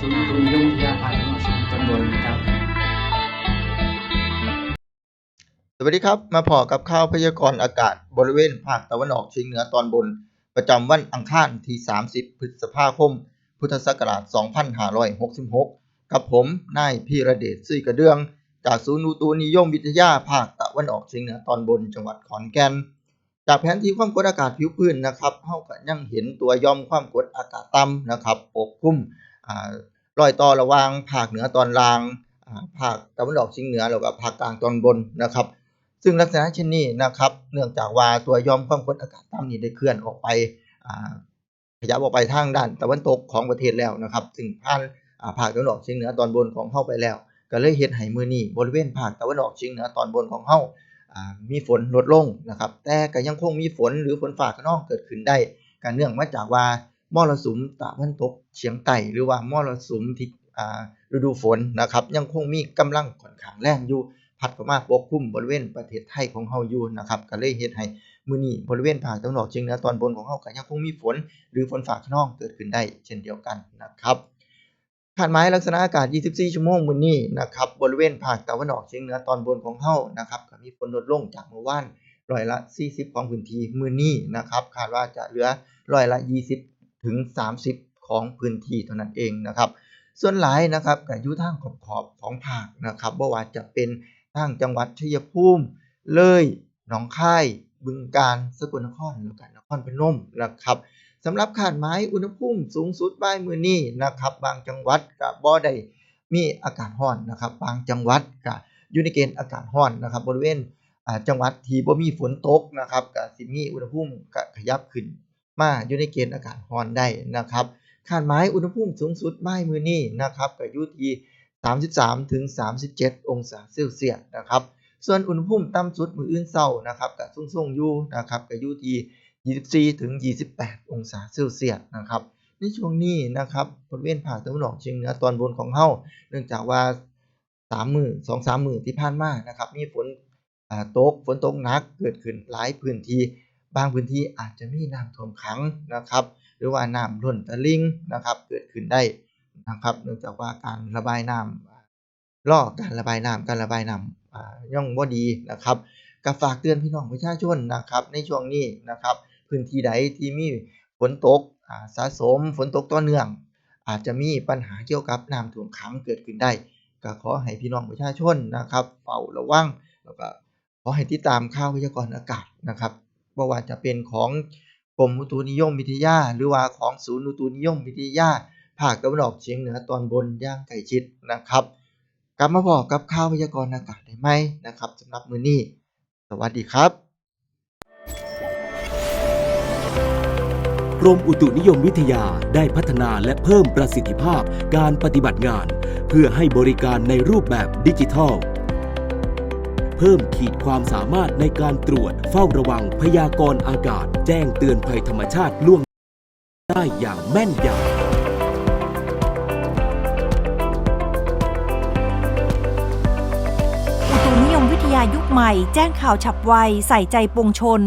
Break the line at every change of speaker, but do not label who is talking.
ศูนย์อุตุนิยมวิทยาภาคตะวันออกเฉียงเหนือตอนบนนะครับ
สวัสดีครับ มาพอกับข่าวพยากรณ์อากาศบริเวณภาคตะวันออกเฉียงเหนือตอนบน ประจำวันอังคารที่ 30 พฤษภาคม พุทธศักราช 2566 กับผมนายพีระเดชซื่อกระเดือง จากศูนย์อุตุนิยมวิทยาภาคตะวันออกเฉียงเหนือตอนบนจังหวัดขอนแก่น จากแผนที่ความกดอากาศผิวพื้นนะครับเฮาก็ยังเห็นตัวย่อมความกดอากาศต่ำนะครับปกคลุมรอยต่อระหว่างภาคเหนือตอนล่างภาคตะวันออกเฉียงเหนือแล้วก็ภาคกลางตอนบนนะครับ ซึ่งลักษณะเช่นนี้นะครับ เนื่องจากว่าตัวย่อมความกดอากาศต่ำนี้ได้เคลื่อนออกไปอ่าขยับออกไปทางด้านตะวันตกของประเทศแล้วนะครับ ซึ่งผ่านภาคตะวันออกเฉียงเหนือตอนบนของเฮาไปแล้ว ก็เลยเฮ็ดให้มือนี้บริเวณภาคตะวันออกเฉียงเหนือตอนบนของเฮาอ่า มีฝนลดลงนะครับ แต่ก็ยังคงมีฝนหรือฝนฟ้าคะนองเกิดขึ้นได้ก็เนื่องมาจากว่ามรสุมตะวันตกเฉียงใต้หรือว่ามรสุมที่ฤดูฝนนะครับ ยังคงมีกำลังค่อนข้างแรงอยู่พัดเข้ามาปกคลุมบริเวณประเทศไทยของเฮาอยู่นะครับก็เลยเฮ็ดให้มื้อนี้บริเวณภาคตะวันออกเฉียงเหนือตอนบนของเฮาก็ยังคงมีฝน หรือฝนฟ้าคะนองเกิดขึ้นได้เช่นเดียวกันนะครับ คาดหมายลักษณะอากาศ 24 ชั่วโมงมื้อนี้นะครับบริเวณภาคตะวันออกเฉียงเหนือตอนบนของเฮานะครับก็มีฝนลดลงจากเมื่อวานร้อยละ 40 ของพื้นที่มื้อนี้นะครับคาดว่าจะเหลือร้อยละ 20 ถึง 30 ของพื้นที่เท่านั้นเองนะครับส่วนหลายนะครับก็อยู่ทางขอบๆของภาคนะครับบ่ว่าจะเป็นทางจังหวัดชัยภูมิเลยหนองคายบึงกาฬสกลนครแล้วก็นครพนมนะครับำหรับคาดหมายอุณหภูมิสูงสุดบ่ายมือนี้นะครับ บางจังหวัดก็บ่ได้มีอากาศร้อนนะครับ บางจังหวัดก็อยู่ในเกณฑ์อากาศร้อนนะครับ บริเวณจังหวัดที่บ่มีฝนตกนะครับก็สิมีอุณหภูมิขยับขึ้น มาอยู่ในเกณฑ์อากาศร้อนได้นะครับคาดหมายอุณหภูมิสูงสุดบ่ายมือนี้นะครับก็อยู่ที่33ถึง37 องศาเซลเซียสนะครับ ส่วนอุณหภูมิต่ำสุดมืออื่นเช้านะครับก็ทรงๆอยู่นะครับก็อยู่ที่ 24 ถึง 28 องศาเซลเซียสนะครับ ในช่วงนี้นะครับบริเวณภาคตะวันออกเฉียงเหนือตอนบนของเฮาเนื่องจากว่า3มื้อ2-3มื้อที่ผ่านมานะครับมีฝนตกฝนตกหนักเกิดขึ้นหลายพื้นที่ บางพื้นที่อาจจะมีน้ำท่วมขังนะครับ หรือว่าน้ำล้นตลิ่งนะครับ เกิดขึ้นได้นะครับ เนื่องจากว่าการระบายน้ำรอการระบายน้ำการระบายน้ำอ่ายังบ่ดีนะครับก็ฝากเตือนพี่น้องประชาชนนะครับ ในช่วงนี้นะครับ พื้นที่ใดที่มีฝนตกสะสมฝนตกต่อเนื่อง อาจจะมีปัญหาเกี่ยวกับน้ำท่วมขังเกิดขึ้นได้ ก็ขอให้พี่น้องประชาชนนะครับเฝ้าระวังแล้วก็ขอให้ติดตามข่าวพยากรณ์อากาศนะครับบ่ว่าจะเป็นของกรมอุตุนิยมวิทยา หรือว่าของศูนย์อุตุนิยมวิทยาภาคตะวันออกเฉียงเหนือตอนบนย่างใกล้ชิดนะครับ กลับมาพอกกับข่าวพยากรณ์อากาศได้ใหมนะครับสำหรับมือนี้ สวัสดีครับ
กรมอุตุนิยมวิทยาได้พัฒนาและเพิ่มประสิทธิภาพการปฏิบัติงาน เพื่อให้บริการในรูปแบบดิจิทัล เพิ่มขีดความสามารถในการตรวจเฝ้าระวังพยากรณ์อากาศ แจ้งเตือนภัยธรรมชาติล่วง ได้อย่างแม่นยำ
อุตุนิยมวิทยายุคใหม่แจ้งข่าวฉับไว ใส่ใจปวงชน